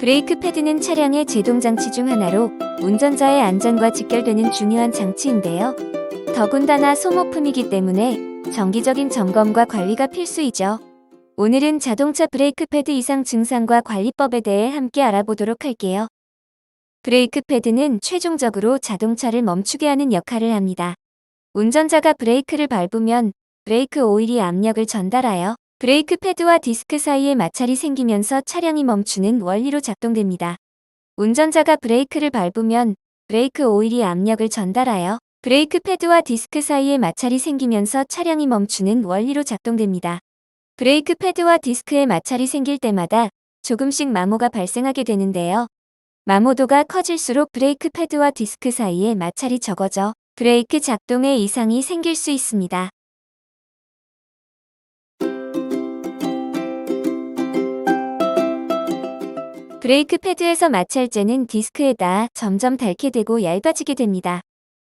브레이크 패드는 차량의 제동 장치 중 하나로 운전자의 안전과 직결되는 중요한 장치인데요. 더군다나 소모품이기 때문에 정기적인 점검과 관리가 필수이죠. 오늘은 자동차 브레이크 패드 이상 증상과 관리법에 대해 함께 알아보도록 할게요. 브레이크 패드는 최종적으로 자동차를 멈추게 하는 역할을 합니다. 운전자가 브레이크를 밟으면 브레이크 오일이 압력을 전달하여 브레이크 패드와 디스크 사이에 마찰이 생기면서 차량이 멈추는 원리로 작동됩니다. 운전자가 브레이크를 밟으면 브레이크 오일이 압력을 전달하여 브레이크 패드와 디스크 사이에 마찰이 생기면서 차량이 멈추는 원리로 작동됩니다. 브레이크 패드와 디스크에 마찰이 생길 때마다 조금씩 마모가 발생하게 되는데요. 마모도가 커질수록 브레이크 패드와 디스크 사이에 마찰이 적어져 브레이크 작동에 이상이 생길 수 있습니다. 브레이크 패드에서 마찰재는 디스크에다 점점 닳게 되고 얇아지게 됩니다.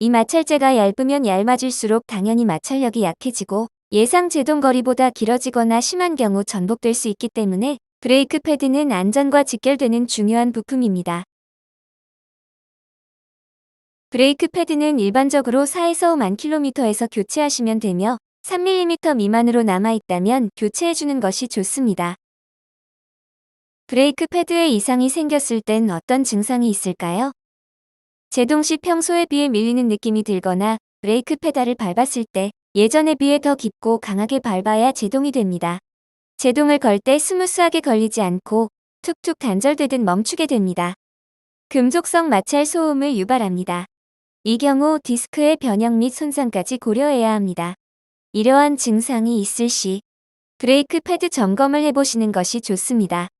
이 마찰재가 얇으면 얇아질수록 당연히 마찰력이 약해지고 예상 제동 거리보다 길어지거나 심한 경우 전복될 수 있기 때문에 브레이크 패드는 안전과 직결되는 중요한 부품입니다. 브레이크 패드는 일반적으로 4에서 5만 킬로미터에서 교체하시면 되며 3mm 미만으로 남아있다면 교체해주는 것이 좋습니다. 브레이크 패드에 이상이 생겼을 땐 어떤 증상이 있을까요? 제동 시 평소에 비해 밀리는 느낌이 들거나 브레이크 페달을 밟았을 때 예전에 비해 더 깊고 강하게 밟아야 제동이 됩니다. 제동을 걸 때 스무스하게 걸리지 않고 툭툭 단절되듯 멈추게 됩니다. 금속성 마찰 소음을 유발합니다. 이 경우 디스크의 변형 및 손상까지 고려해야 합니다. 이러한 증상이 있을 시 브레이크 패드 점검을 해보시는 것이 좋습니다.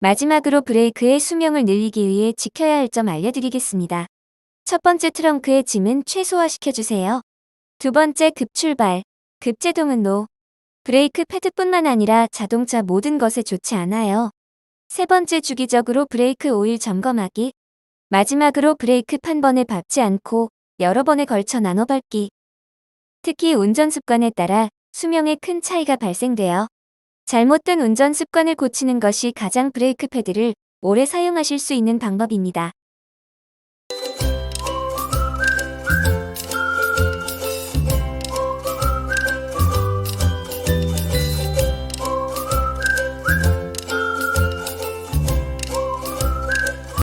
마지막으로 브레이크의 수명을 늘리기 위해 지켜야 할 점 알려드리겠습니다. 첫 번째 트렁크의 짐은 최소화시켜주세요. 두 번째 급출발, 급제동은 노. 브레이크 패드뿐만 아니라 자동차 모든 것에 좋지 않아요. 세 번째 주기적으로 브레이크 오일 점검하기. 마지막으로 브레이크 판 번에 밟지 않고 여러 번에 걸쳐 나눠 밟기. 특히 운전 습관에 따라 수명에 큰 차이가 발생되어 잘못된 운전 습관을 고치는 것이 가장 브레이크 패드를 오래 사용하실 수 있는 방법입니다.